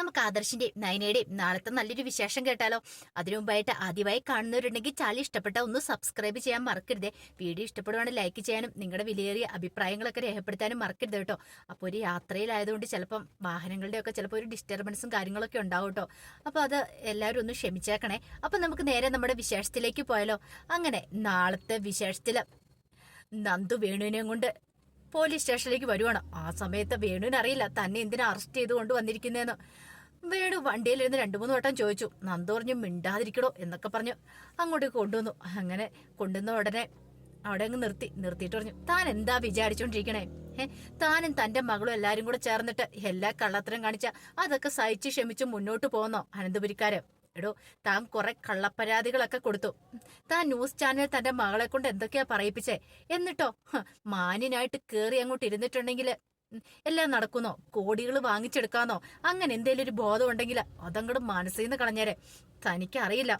നമുക്ക് ആദർശിന്റെയും നയനയുടെയും നാളത്തെ നല്ലൊരു വിശേഷം കേട്ടാലോ? അതിനു മുമ്പായിട്ട് ആദ്യമായി കാണുന്നവരുണ്ടെങ്കിൽ ചാനൽ ഇഷ്ടപ്പെട്ട ഒന്ന് സബ്സ്ക്രൈബ് ചെയ്യാൻ മറക്കരുതേ. വീഡിയോ ഇഷ്ടപ്പെടുവാണെങ്കിൽ ലൈക്ക് ചെയ്യാനും നിങ്ങളുടെ വിലയേറിയ അഭിപ്രായങ്ങളൊക്കെ രേഖപ്പെടുത്താനും മറക്കരുത് കേട്ടോ. അപ്പോൾ ഒരു യാത്രയിലായതുകൊണ്ട് ചിലപ്പം വാഹനങ്ങളുടെയൊക്കെ ചിലപ്പോൾ ഒരു ഡിസ്റ്റർബൻസും കാര്യങ്ങളൊക്കെ ഉണ്ടാവും കേട്ടോ. അപ്പോൾ അത് എല്ലാവരും ഒന്ന് ക്ഷമിച്ചേക്കണേ. അപ്പം നമുക്ക് നേരെ നമ്മുടെ വിശേഷത്തിലേക്ക് പോയാലോ? അങ്ങനെ നാളത്തെ വിശേഷത്തിൽ നന്ദു വേണുവിനെയും കൊണ്ട് പോലീസ് സ്റ്റേഷനിലേക്ക് വരുവാണ്. ആ സമയത്ത് വേണുവിനറിയില്ല. തന്നെ എന്തിനാ അറസ്റ്റ് ചെയ്ത് കൊണ്ട് വന്നിരിക്കുന്നതെന്ന് വേണു വണ്ടിയിലിരുന്ന് രണ്ടു മൂന്ന് വട്ടം ചോദിച്ചു. നന്ദു പറഞ്ഞു മിണ്ടാതിരിക്കണോ എന്നൊക്കെ പറഞ്ഞു. അങ്ങോട്ട് കൊണ്ടുവന്നു. അങ്ങനെ കൊണ്ടുവന്ന ഉടനെ അവിടെ അങ്ങ് നിർത്തി. നിർത്തിയിട്ട് പറഞ്ഞു താൻ എന്താ വിചാരിച്ചോണ്ടിരിക്കണേ? താനും തന്റെ മകളും എല്ലാരും കൂടെ ചേർന്നിട്ട് എല്ലാ കള്ളത്തരം കാണിച്ച അതൊക്കെ സഹിച്ച് ക്ഷമിച്ച് മുന്നോട്ട് പോകുന്നോ അനന്തപുരിക്കാര്? എടോ താൻ കുറെ കള്ളപ്പരാതികളൊക്കെ കൊടുത്തു. താൻ ന്യൂസ് ചാനൽ തന്റെ മകളെ കൊണ്ട് എന്തൊക്കെയാ പറയിപ്പിച്ചേ? എന്നിട്ടോ മാന്യനായിട്ട് കേറി അങ്ങോട്ട് ഇരുന്നിട്ടുണ്ടെങ്കിൽ എല്ലാം നടക്കുന്നോ? കോടികൾ വാങ്ങിച്ചെടുക്കാന്നോ? അങ്ങനെ എന്തേലും ഒരു ബോധം ഉണ്ടെങ്കിൽ അതങ്ങോട്ട് മനസ്സിൽ നിന്ന് കളഞ്ഞേരെ. തനിക്കറിയില്ല.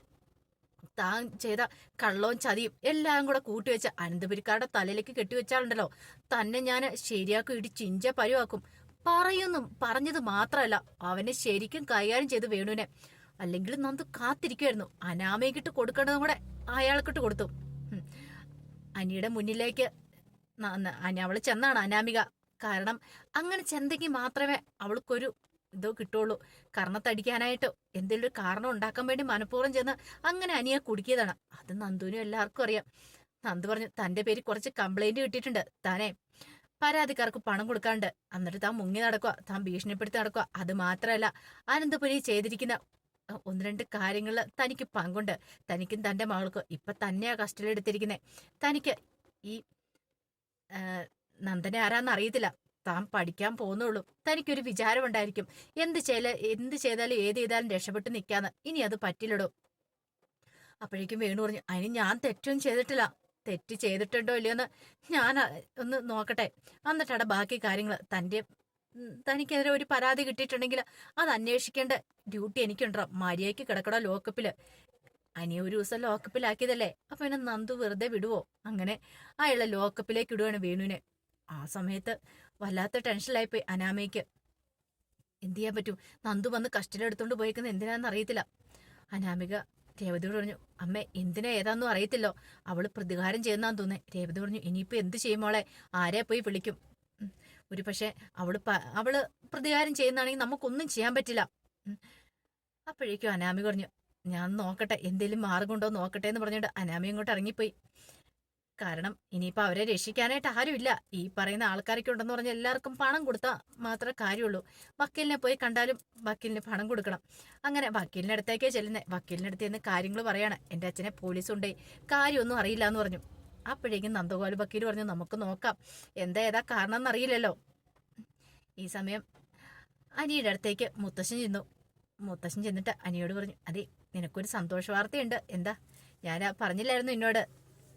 താൻ ചെയ്ത കള്ളവും ചതിയും എല്ലാം കൂടെ കൂട്ടിവെച്ച അനന്തപുരിക്കാരുടെ തലയിലേക്ക് കെട്ടിവെച്ചാലുണ്ടല്ലോ തന്നെ ഞാൻ ശരിയാക്കും ഇടി ചിഞ്ച പരുവാക്കും. പറയുന്നും പറഞ്ഞത് മാത്രമല്ല അവനെ ശരിക്കും കൈകാര്യം ചെയ്ത് വേണുവിനെ. അല്ലെങ്കിൽ നന്ദു കാത്തിരിക്കുമായിരുന്നു അനാമയ്ക്കിട്ട് കൊടുക്കേണ്ടതും കൂടെ അയാൾക്കിട്ട് കൊടുത്തു. അനിയുടെ മുന്നിലേക്ക് അവൾ ചെന്നാണ് അനാമിക. കാരണം അങ്ങനെ ചെന്തെങ്കിൽ മാത്രമേ അവൾക്കൊരു ഇതോ കിട്ടുള്ളൂ. കർണത്തടിക്കാനായിട്ടോ എന്തെങ്കിലും ഒരു കാരണം ഉണ്ടാക്കാൻ വേണ്ടി മനഃപൂർവം ചെന്ന് അങ്ങനെ അനിയെ കുടുക്കിയതാണ്. അത് നന്ദുവിനും എല്ലാവർക്കും അറിയാം. നന്ദു പറഞ്ഞു തന്റെ പേര് കുറച്ച് കംപ്ലൈന്റ് കിട്ടിയിട്ടുണ്ട്. താനെ പരാതിക്കാർക്ക് പണം കൊടുക്കാണ്ട്. എന്നിട്ട് താൻ മുങ്ങി നടക്കുക താൻ ഭീഷണിപ്പെടുത്തി നടക്കുക അത് മാത്രമല്ല അനന്തപുരി ചെയ്തിരിക്കുന്ന ഒന്ന് രണ്ട് കാര്യങ്ങളിൽ തനിക്ക് പങ്കുണ്ട്. തനിക്കും തന്റെ മകൾക്കും. ഇപ്പൊ തന്നെയാ കസ്റ്റഡി എടുത്തിരിക്കുന്നത് തനിക്ക് ഈ നന്ദനെ ആരാന്ന് അറിയത്തില്ല. താൻ പഠിക്കാൻ പോകുന്നുള്ളൂ. തനിക്കൊരു വിചാരമുണ്ടായിരിക്കും. എന്ത് ചെയ്യല എന്ത് ചെയ്താലും ഏത് ചെയ്താലും രക്ഷപ്പെട്ട് നിൽക്കാന്ന് ഇനി അത് പറ്റില്ലടോ. അപ്പോഴേക്കും വേണു പറഞ്ഞു അതിന് ഞാൻ തെറ്റൊന്നും ചെയ്തിട്ടില്ല. തെറ്റ് ചെയ്തിട്ടുണ്ടോ ഇല്ലയോന്ന് ഞാൻ ഒന്ന് നോക്കട്ടെ. എന്നിട്ടാണ് ബാക്കി കാര്യങ്ങൾ തന്റെ തനിക്കെതിരെ ഒരു പരാതി കിട്ടിയിട്ടുണ്ടെങ്കിൽ അത് അന്വേഷിക്കേണ്ട ഡ്യൂട്ടി എനിക്കുണ്ടോ? മര്യാദയ്ക്ക് കിടക്കട ലോക്കപ്പിൽ. അനിയ ഒരു ദിവസം ലോക്കപ്പിലാക്കിയതല്ലേ. അപ്പൊ എന്നെ നന്ദു വെറുതെ വിടുവോ? അങ്ങനെ അയാളെ ലോക്കപ്പിലേക്ക് ഇടുവാണ് വേണുവിനെ. ആ സമയത്ത് വല്ലാത്ത ടെൻഷനിലായിപ്പോയി അനാമയ്ക്ക്. എന്ത് ചെയ്യാൻ പറ്റും? നന്ദു വന്ന് കസ്റ്റഡിയെടുത്തോണ്ട് പോയേക്കുന്നത് എന്തിനാന്ന് അറിയത്തില്ല. അനാമിക രേവതിയോട് പറഞ്ഞു അമ്മ എന്തിനാ ഏതാന്നും അറിയത്തില്ലോ. അവൾ പ്രതികാരം ചെയ്യുന്നാന്ന് തോന്നേ രേവതി പറഞ്ഞു ഇനിയിപ്പോ എന്ത് ചെയ്യുമോളെ ആരെ പോയി വിളിക്കും? ഒരു പക്ഷേ അവൾ പ- അവൾ പ്രതികാരം ചെയ്യുന്നതാണെങ്കിൽ നമുക്കൊന്നും ചെയ്യാൻ പറ്റില്ല. അപ്പോഴേക്കും അനാമി പറഞ്ഞു ഞാൻ നോക്കട്ടെ എന്തെങ്കിലും മാർഗമുണ്ടോ നോക്കട്ടെ എന്ന് പറഞ്ഞിട്ട് അനാമി ഇങ്ങോട്ട് ഇറങ്ങിപ്പോയി. കാരണം ഇനിയിപ്പോ അവരെ രക്ഷിക്കാനായിട്ട് ആരുമില്ല. ഈ പറയുന്ന ആൾക്കാരൊക്കെ ഉണ്ടെന്ന് പറഞ്ഞാൽ എല്ലാവർക്കും പണം കൊടുത്താൽ മാത്രമേ കാര്യമുള്ളൂ. വക്കീലിനെ പോയി കണ്ടാലും വക്കീലിന് പണം കൊടുക്കണം. അങ്ങനെ വക്കീലിന്റെ അടുത്തേക്കേ ചെല്ലുന്നേ. വക്കീലിന്റെ അടുത്ത് നിന്ന് കാര്യങ്ങൾ പറയാണ്. എന്റെ അച്ഛനെ പോലീസ് ഉണ്ടേ കാര്യമൊന്നും അറിയില്ല എന്ന് പറഞ്ഞു. അപ്പോഴേക്കും നന്ദഗോപാൽ വക്കീൽ പറഞ്ഞു നമുക്ക് നോക്കാം. എന്താ ഏതാ കാരണം എന്നറിയില്ലല്ലോ ഈ സമയം അനിയുടെ അടുത്തേക്ക് മുത്തശ്ശൻ ചെന്നു. മുത്തശ്ശൻ ചെന്നിട്ട് അനിയോട് പറഞ്ഞു അതെ നിനക്കൊരു സന്തോഷ വാർത്തയുണ്ട്. എന്താ? ഞാൻ പറഞ്ഞില്ലായിരുന്നു എന്നോട്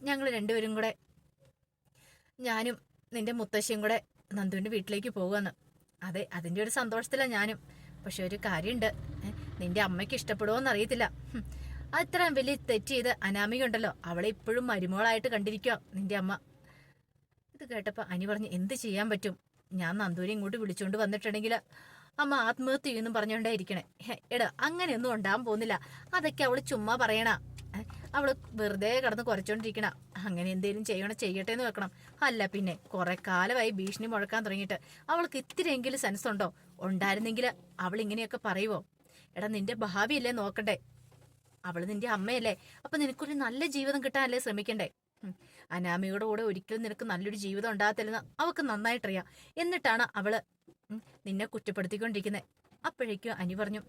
ഞങ്ങൾ രണ്ടുപേരും കൂടെ ഞാനും നിന്റെ മുത്തശ്ശിയും കൂടെ നന്ദുവിന്റെ വീട്ടിലേക്ക് പോകുമെന്ന് അതെ അതിന്റെ ഒരു സന്തോഷത്തിലാണ് ഞാനും. പക്ഷെ ഒരു കാര്യമുണ്ട് നിന്റെ അമ്മയ്ക്ക് ഇഷ്ടപ്പെടുമോന്ന് അറിയത്തില്ല. ഹും. അത്രയും വലിയ തെറ്റ് ചെയ്ത് അനാമിക ഉണ്ടല്ലോ അവളെ ഇപ്പോഴും മരുമോളായിട്ട് കണ്ടിരിക്കുക നിന്റെ അമ്മ. ഇത് കേട്ടപ്പോൾ അനി പറഞ്ഞ് എന്ത് ചെയ്യാൻ പറ്റും? ഞാൻ നന്ദൂരി ഇങ്ങോട്ട് വിളിച്ചുകൊണ്ട് വന്നിട്ടുണ്ടെങ്കിൽ അമ്മ ആത്മഹത്യ ചെയ്യുമെന്നും പറഞ്ഞുകൊണ്ടേ ഇരിക്കണേ. എടാ അങ്ങനെയൊന്നും ഉണ്ടാകാൻ പോകുന്നില്ല. അതൊക്കെ അവൾ ചുമ്മാ പറയണ. ഏ, അവൾ വെറുതെ കിടന്ന് കുറച്ചോണ്ടിരിക്കണ. അങ്ങനെ എന്തേലും ചെയ്യണം ചെയ്യട്ടെ എന്ന് വെക്കണം. അല്ല പിന്നെ കുറെ കാലമായി ഭീഷണി മുഴക്കാൻ തുടങ്ങിയിട്ട്. അവൾക്ക് ഇത്തിരിയെങ്കിലും സെൻസ് ഉണ്ടോ? ഉണ്ടായിരുന്നെങ്കിൽ അവൾ ഇങ്ങനെയൊക്കെ പറയുവോ? എടാ നിന്റെ ഭാവിയല്ലേ നോക്കണ്ടേ? അവൾ നിന്റെ അമ്മയല്ലേ. അപ്പൊ നിനക്കൊരു നല്ല ജീവിതം കിട്ടാനല്ലേ ശ്രമിക്കണ്ടേ? അനാമിയുടെ കൂടെ ഒരിക്കലും നിനക്ക് നല്ലൊരു ജീവിതം ഉണ്ടാകത്തില്ലെന്ന് അവൾക്ക് നന്നായിട്ടറിയാം. എന്നിട്ടാണ് അവൾ നിന്നെ കുറ്റപ്പെടുത്തിക്കൊണ്ടിരിക്കുന്നത് അപ്പോഴേക്കും അനി പറഞ്ഞു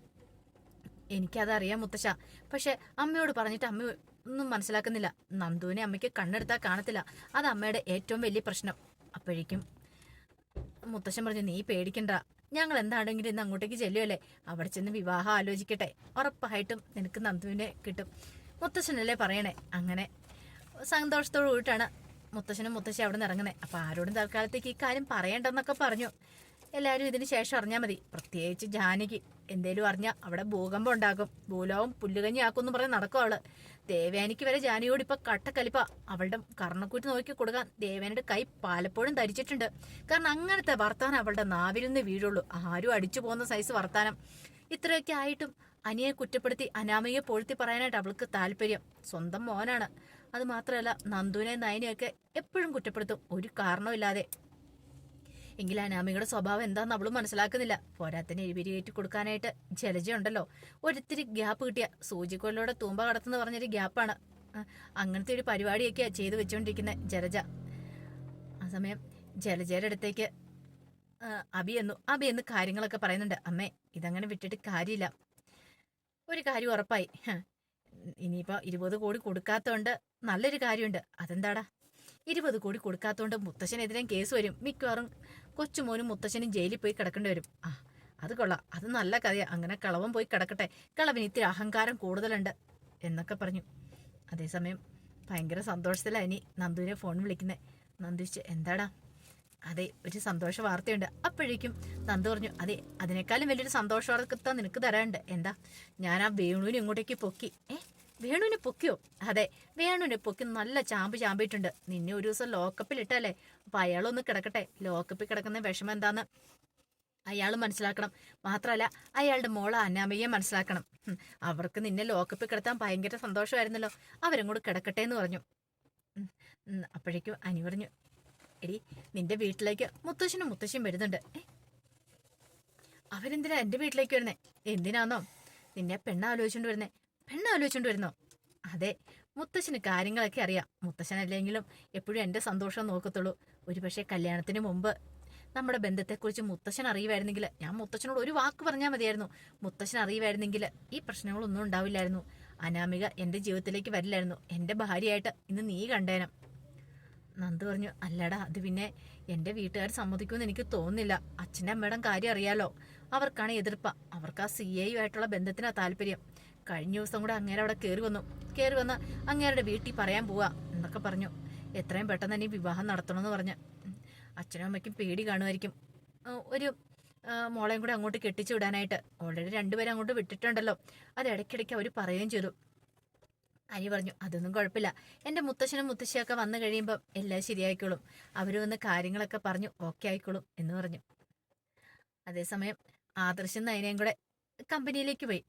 എനിക്കതറിയാം മുത്തശ്ശ. പക്ഷെ അമ്മയോട് പറഞ്ഞിട്ട് അമ്മ ഒന്നും മനസ്സിലാക്കുന്നില്ല. നന്ദുവിനെ അമ്മയ്ക്ക് കണ്ണെടുത്താൽ കാണത്തില്ല. അത് അമ്മയുടെ ഏറ്റവും വലിയ പ്രശ്നം. അപ്പോഴേക്കും മുത്തശ്ശൻ പറഞ്ഞു നീ പേടിക്കണ്ട. ഞങ്ങൾ എന്താണെങ്കിലും ഇന്ന് അങ്ങോട്ടേക്ക് ചെല്ലുമല്ലേ അവിടെ ചെന്ന് വിവാഹം ആലോചിക്കട്ടെ. ഉറപ്പായിട്ടും നിനക്ക് നന്ദുവിനെ കിട്ടും. മുത്തശ്ശനല്ലേ പറയണേ? അങ്ങനെ സന്തോഷത്തോടു കൂടിയിട്ടാണ് മുത്തശ്ശനും മുത്തശ്ശി അവിടെ നിന്ന് ഇറങ്ങുന്നത് അപ്പൊ ആരോടും തൽക്കാലത്തേക്ക് ഈ കാര്യം പറയണ്ടെന്നൊക്കെ പറഞ്ഞു. എല്ലാവരും ഇതിന് ശേഷം അറിഞ്ഞാൽ മതി. പ്രത്യേകിച്ച് ജാനകി. എന്തേലും അറിഞ്ഞാൽ അവിടെ ഭൂകമ്പം ഉണ്ടാകും ഭൂലോകം പുല്ലുകഞ്ഞി ആക്കുമെന്ന് പറഞ്ഞ് നടക്കും അവൾ. ദേവേനിക്ക് വരെ ജാനിയോട് ഇപ്പൊ കട്ടക്കലിപ്പ. അവളുടെ കർണക്കൂറ്റ് നോക്കി കൊടുക്കാൻ ദേവേനയുടെ കൈ പലപ്പോഴും ധരിച്ചിട്ടുണ്ട്. കാരണം അങ്ങനത്തെ വർത്താനം അവളുടെ നാവിൽ നിന്ന് വീഴുള്ളൂ. ആരും അടിച്ചു പോകുന്ന സൈസ് വർത്താനം. ഇത്രയൊക്കെ ആയിട്ടും അനിയെ കുറ്റപ്പെടുത്തി അനാമയെ പൊഴുത്തി പറയാനായിട്ട് അവൾക്ക് താല്പര്യം. സ്വന്തം മോനാണ്. അത് മാത്രമല്ല നന്ദുവിനെ നയനെയൊക്കെ എപ്പോഴും കുറ്റപ്പെടുത്തും. ഒരു കാരണമില്ലാതെ എങ്കിൽ അനാമികയുടെ സ്വഭാവം എന്താന്ന് അവളും മനസ്സിലാക്കുന്നില്ല. പോരാത്തിന് എരിപിരി കയറ്റി കൊടുക്കാനായിട്ട് ജലജയുണ്ടല്ലോ. ഒരിത്തിരി ഗ്യാപ്പ് കിട്ടിയ സൂചിക്കൊല്ലോടെ തൂമ്പ കടത്തുന്ന പറഞ്ഞൊരു ഗ്യാപ്പാണ്. അങ്ങനത്തെ ഒരു പരിപാടിയൊക്കെയാ ചെയ്തു വെച്ചുകൊണ്ടിരിക്കുന്ന ജലജ. ആ സമയം ജലജയുടെ അടുത്തേക്ക് അബി എന്നു അബി എന്ന് കാര്യങ്ങളൊക്കെ പറയുന്നുണ്ട്. അമ്മേ ഇതങ്ങനെ വിട്ടിട്ട് കാര്യമില്ല. ഒരു കാര്യം ഉറപ്പായി. ഇനിയിപ്പോ ഇരുപത് കോടി കൊടുക്കാത്തോണ്ട് നല്ലൊരു കാര്യമുണ്ട്. അതെന്താടാ? ഇരുപത് കോടി കൊടുക്കാത്തോണ്ട് മുത്തശ്ശനെതിരെ കേസ് വരും. മിക്കവാറും കൊച്ചുമോനും മുത്തശ്ശനും ജയിലിൽ പോയി കിടക്കേണ്ടി വരും. ആ അത് കൊള്ളാം. അത് നല്ല കഥയാ. അങ്ങനെ കളവൻ പോയി കിടക്കട്ടെ. കളവിന് ഇത്തിരി അഹങ്കാരം കൂടുതലുണ്ട് എന്നൊക്കെ പറഞ്ഞു. അതേസമയം ഭയങ്കര സന്തോഷത്തിലാണ് ഇനി നന്ദുവിനെ ഫോൺ വിളിക്കുന്നത് നന്ദു എന്താടാ? അതെ ഒരു സന്തോഷ വാർത്തയുണ്ട്. അപ്പോഴേക്കും നന്ദു പറഞ്ഞു അതെ അതിനേക്കാളും വലിയൊരു സന്തോഷ വാർത്ത നിനക്ക് തരാനുണ്ട്. എന്താ? ഞാൻ ആ വേണുവിനെ ഇങ്ങോട്ടേക്ക് പൊക്കി. ഏ? വേണുവിനെ പൊക്കിയോ? അതെ വേണുവിനെ പൊക്കി നല്ല ചാമ്പ് ചാമ്പിയിട്ടുണ്ട്. നിന്നെ ഒരു ദിവസം ലോക്കപ്പിൽ ഇട്ടല്ലേ? അപ്പൊ അയാളൊന്ന് കിടക്കട്ടെ. ലോക്കപ്പിൽ കിടക്കുന്ന വിഷമം എന്താന്ന് അയാൾ മനസ്സിലാക്കണം. മാത്രമല്ല അയാളുടെ മോളെ അന്നാമയെ മനസ്സിലാക്കണം. അവർക്ക് നിന്നെ ലോക്കപ്പിൽ കിടത്താൻ ഭയങ്കര സന്തോഷമായിരുന്നല്ലോ. അവരും കൂടെ കിടക്കട്ടെ എന്ന് പറഞ്ഞു. അപ്പോഴേക്കും അനി പറഞ്ഞു എടി നിന്റെ വീട്ടിലേക്ക് മുത്തശ്ശനും മുത്തശ്ശിയും വരുന്നുണ്ട്? അവരെന്തിനാ എന്റെ വീട്ടിലേക്ക് വരുന്നേ? എന്തിനാന്നോ? നിന്നെ പെണ്ണാലോചിച്ചുകൊണ്ട് വരുന്നേ. പെണ്ണാലോചിച്ചോണ്ട് വരുന്നു? അതെ മുത്തശ്ശന് കാര്യങ്ങളൊക്കെ അറിയാം. മുത്തശ്ശനല്ലെങ്കിലും എപ്പോഴും എന്റെ സന്തോഷം നോക്കത്തുള്ളൂ. ഒരുപക്ഷെ കല്യാണത്തിന് മുമ്പ് നമ്മുടെ ബന്ധത്തെക്കുറിച്ച് മുത്തശ്ശൻ അറിയുമായിരുന്നെങ്കിൽ ഞാൻ മുത്തശ്ശനോട് ഒരു വാക്ക് പറഞ്ഞാൽ മതിയായിരുന്നു. മുത്തശ്ശൻ അറിയുമായിരുന്നെങ്കിൽ ഈ പ്രശ്നങ്ങളൊന്നും ഉണ്ടാവില്ലായിരുന്നു. അനാമിക എന്റെ ജീവിതത്തിലേക്ക് വരില്ലായിരുന്നു. എന്റെ ഭാര്യയായിട്ട് ഇന്ന് നീ കണ്ടേനം. നന്ദ് പറഞ്ഞു അല്ലടാ അത് പിന്നെ എന്റെ വീട്ടുകാർ സമ്മതിക്കുമെന്ന് എനിക്ക് തോന്നുന്നില്ല. അച്ഛന്റെ അമ്മയുടെ കാര്യം അറിയാലോ. അവർക്കാണ് എതിർപ്പ്. അവർക്ക് ആ സി ആയിട്ടുള്ള ബന്ധത്തിനാ താല്പര്യം. കഴിഞ്ഞ ദിവസം കൂടെ അങ്ങേരെ അവിടെ കയറി വന്നു. കയറി വന്ന് അങ്ങേരുടെ വീട്ടിൽ പറയാൻ പോവാ എന്നൊക്കെ പറഞ്ഞു. എത്രയും പെട്ടെന്ന് തന്നെ വിവാഹം നടത്തണമെന്ന് പറഞ്ഞ്. അച്ഛനും അമ്മയ്ക്കും പേടി കാണുമായിരിക്കും. ഒരു മോളെയും കൂടെ അങ്ങോട്ട് കെട്ടിച്ചു വിടാനായിട്ട്. ഓൾറെഡി രണ്ടുപേരും അങ്ങോട്ട് വിട്ടിട്ടുണ്ടല്ലോ. അത് ഇടയ്ക്കിടയ്ക്ക് അവർ പറയുകയും ചെയ്തു. അനി പറഞ്ഞു അതൊന്നും കുഴപ്പമില്ല. എന്റെ മുത്തശ്ശനും മുത്തശ്ശിയൊക്കെ വന്നു കഴിയുമ്പോൾ എല്ലാം ശരിയായിക്കോളും. അവർ വന്ന് കാര്യങ്ങളൊക്കെ പറഞ്ഞു ഓക്കെ ആയിക്കോളും എന്ന് പറഞ്ഞു. അതേസമയം ആദർശം നയനയും കൂടെ കമ്പനിയിലേക്ക് പോയി.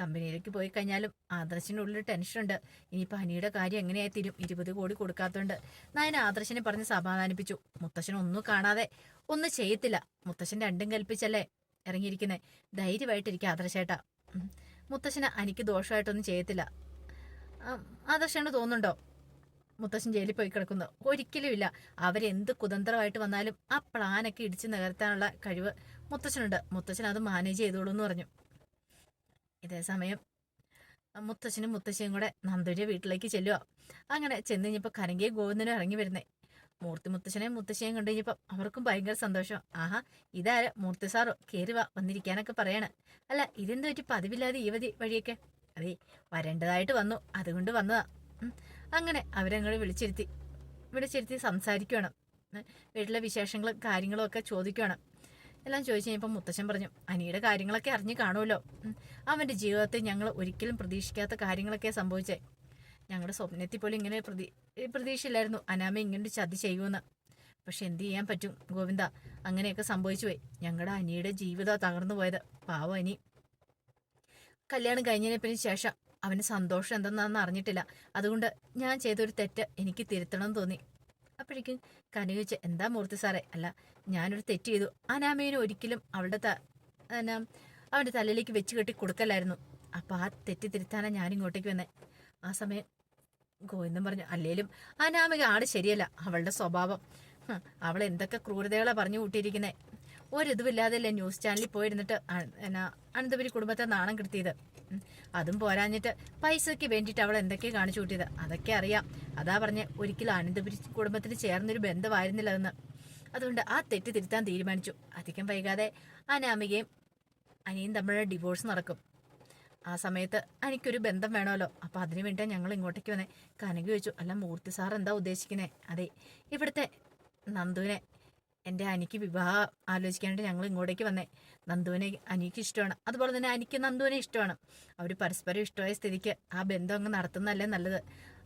കമ്പനിയിലേക്ക് പോയി കഴിഞ്ഞാലും ആദർശിനുള്ളിൽ ടെൻഷനുണ്ട്. ഇനിയിപ്പോൾ ഹനിയുടെ കാര്യം എങ്ങനെയായി തീരും ഇരുപത് കോടി കൊടുക്കാത്തതുകൊണ്ട് നായൻ ആദർശിനെ പറഞ്ഞ് സമാധാനിപ്പിച്ചു. മുത്തശ്ശൻ ഒന്നും കാണാതെ ഒന്നും ചെയ്യത്തില്ല. മുത്തശ്ശൻ രണ്ടും കൽപ്പിച്ചല്ലേ ഇറങ്ങിയിരിക്കുന്നേ. ധൈര്യമായിട്ടിരിക്കുക ആദർശേട്ടാ. മുത്തശ്ശന് അനിക്ക് ദോഷമായിട്ടൊന്നും ചെയ്യത്തില്ല. ആദർശന് തോന്നുന്നുണ്ടോ? മുത്തശ്ശൻ ജയിലിൽ പോയി കിടക്കുന്നു. ഒരിക്കലും ഇല്ല. അവരെന്ത് കുതന്ത്രമായിട്ട് വന്നാലും ആ പ്ലാനൊക്കെ ഇടിച്ചു നികർത്താനുള്ള കഴിവ് മുത്തശ്ശനുണ്ട്. മുത്തശ്ശൻ അത് മാനേജ് ചെയ്തോളൂ എന്ന് പറഞ്ഞു. ഇതേ സമയം മുത്തശ്ശനും മുത്തശ്ശിയും കൂടെ നന്ദുവിന്റെ വീട്ടിലേക്ക് ചെല്ലുക. അങ്ങനെ ചെന്ന് കഴിഞ്ഞപ്പോൾ കരങ്കിയെ ഗോവിന്ദനും ഇറങ്ങി വരുന്നേ. മൂർത്തി മുത്തശ്ശനെയും മുത്തശ്ശിയും കണ്ടു കഴിഞ്ഞപ്പോൾ അവർക്കും ഭയങ്കര സന്തോഷം. ആഹാ ഇതാര്? മൂർത്തി സാറോ കയറി വാ വന്നിരിക്കാനൊക്കെ പറയണ. അല്ല ഇതെന്ത് പറ്റി? പതിവില്ലാതെ ഈ വതി വഴിയൊക്കെ? അതെ വരേണ്ടതായിട്ട് വന്നു. അതുകൊണ്ട് വന്നതാ. അങ്ങനെ അവരങ്ങോട്ട് വിളിച്ചിരുത്തി വിളിച്ചിരുത്തി സംസാരിക്കണം വീട്ടിലെ വിശേഷങ്ങളും കാര്യങ്ങളും ഒക്കെ ചോദിക്കണം എല്ലാം ചോദിച്ചു കഴിഞ്ഞപ്പോൾ മുത്തശ്ശൻ പറഞ്ഞു അനിയുടെ കാര്യങ്ങളൊക്കെ അറിഞ്ഞു കാണുമല്ലോ. അവന്റെ ജീവിതത്തിൽ ഞങ്ങൾ ഒരിക്കലും പ്രതീക്ഷിക്കാത്ത കാര്യങ്ങളൊക്കെ സംഭവിച്ചേ. ഞങ്ങളുടെ സ്വപ്നത്തിൽ പോലും ഇങ്ങനെ പ്രതി പ്രതീക്ഷയില്ലായിരുന്നു. അനാമ ഇങ്ങനെ ചതി ചെയ്യുമെന്ന് പക്ഷെ എന്ത് ചെയ്യാൻ പറ്റും ഗോവിന്ദ? അങ്ങനെയൊക്കെ സംഭവിച്ചു പോയി ഞങ്ങളുടെ അനിയുടെ ജീവിതം തകർന്നു പോയത്. പാവം അനി. കല്യാണം കഴിഞ്ഞതിനെപ്പിന് ശേഷം അവന് സന്തോഷം എന്തെന്നാണെന്ന് അറിഞ്ഞിട്ടില്ല. അതുകൊണ്ട് ഞാൻ ചെയ്തൊരു തെറ്റ് എനിക്ക് തിരുത്തണം തോന്നി. അപ്പോഴേക്കും കനു ചോദിച്ചു എന്താ മൂർത്തി സാറേ? അല്ല ഞാനൊരു തെറ്റ് ചെയ്തു. അനാമേനെ ഒരിക്കലും അവളുടെ ത എന്നാ, അവന്റെ തലയിലേക്ക് വെച്ച് കെട്ടി കൊടുക്കലായിരുന്നു അപ്പോൾ ആ തെറ്റ് തിരുത്താനാണ് ഞാൻ ഇങ്ങോട്ടേക്ക് വന്നേ. ആ സമയം ഗോവിന്ദൻ പറഞ്ഞു അല്ലേലും അനാമിക ആട് ശരിയല്ല. അവളുടെ സ്വഭാവം. അവൾ എന്തൊക്കെ ക്രൂരതകളാ പറഞ്ഞു കൂട്ടിയിരിക്കുന്നേ. ഒരിതുമില്ലാതല്ലേ ന്യൂസ് ചാനലിൽ പോയിരുന്നിട്ട് എന്നാ അനന്തപുരി കുടുംബത്തെ നാണം കിട്ടിയത് അതും പോരാഞ്ഞിട്ട് പൈസയ്ക്ക് വേണ്ടിയിട്ട് അവൾ എന്തൊക്കെ കാണിച്ചു കൂട്ടിയത്? അതൊക്കെ അറിയാം. അതാ പറഞ്ഞ് ഒരിക്കലും അനന്തപുരി കുടുംബത്തിന് ചേർന്നൊരു ബന്ധമായിരുന്നില്ല അതെന്ന്. അതുകൊണ്ട് ആ തെറ്റ് തിരുത്താൻ തീരുമാനിച്ചു. അധികം വൈകാതെ അനാമികയും അനിയും തമ്മിലുള്ള ഡിവോഴ്സ് നടക്കും. ആ സമയത്ത് എനിക്കൊരു ബന്ധം വേണമല്ലോ. അപ്പോൾ അതിനു വേണ്ടിയാണ് ഞങ്ങൾ ഇങ്ങോട്ടേക്ക് വന്നേ. കനകി വെച്ചു അല്ല മൂർത്തി സാർ എന്താ ഉദ്ദേശിക്കുന്നേ? അതെ ഇവിടുത്തെ നന്ദുവിനെ എന്റെ അനിക്ക് വിവാഹം ആലോചിക്കാനായിട്ട് ഞങ്ങൾ ഇങ്ങോട്ടേക്ക് വന്നേ. നന്ദുവിനെ അനിക്ക് ഇഷ്ടമാണ്. അതുപോലെ തന്നെ അനിക്ക് നന്ദുവിനെ ഇഷ്ടമാണ്. അവർ പരസ്പരം ഇഷ്ടമായ സ്ഥിതിക്ക് ആ ബന്ധം അങ്ങ് നടത്തുന്നതല്ലേ നല്ലത്.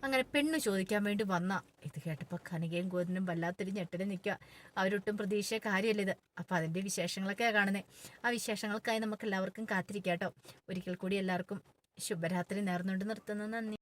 അങ്ങനെ പെണ്ണ് ചോദിക്കാൻ വേണ്ടി വന്ന. ഇത് കേട്ടപ്പോൾ കനികയും ഗോതിനും വല്ലാത്തൊരു ഞെട്ടലും നിൽക്കുക. അവരൊട്ടും പ്രതീക്ഷ കാര്യമല്ല ഇത്. അപ്പോൾ അതിന്റെ വിശേഷങ്ങളൊക്കെയാണ് കാണുന്നത് ആ വിശേഷങ്ങൾക്കായി നമുക്ക് എല്ലാവർക്കും കാത്തിരിക്കാം കേട്ടോ. ഒരിക്കൽ കൂടി എല്ലാവർക്കും ശുഭരാത്രി നേർന്നുകൊണ്ട് നിർത്തുന്നു. നന്ദി.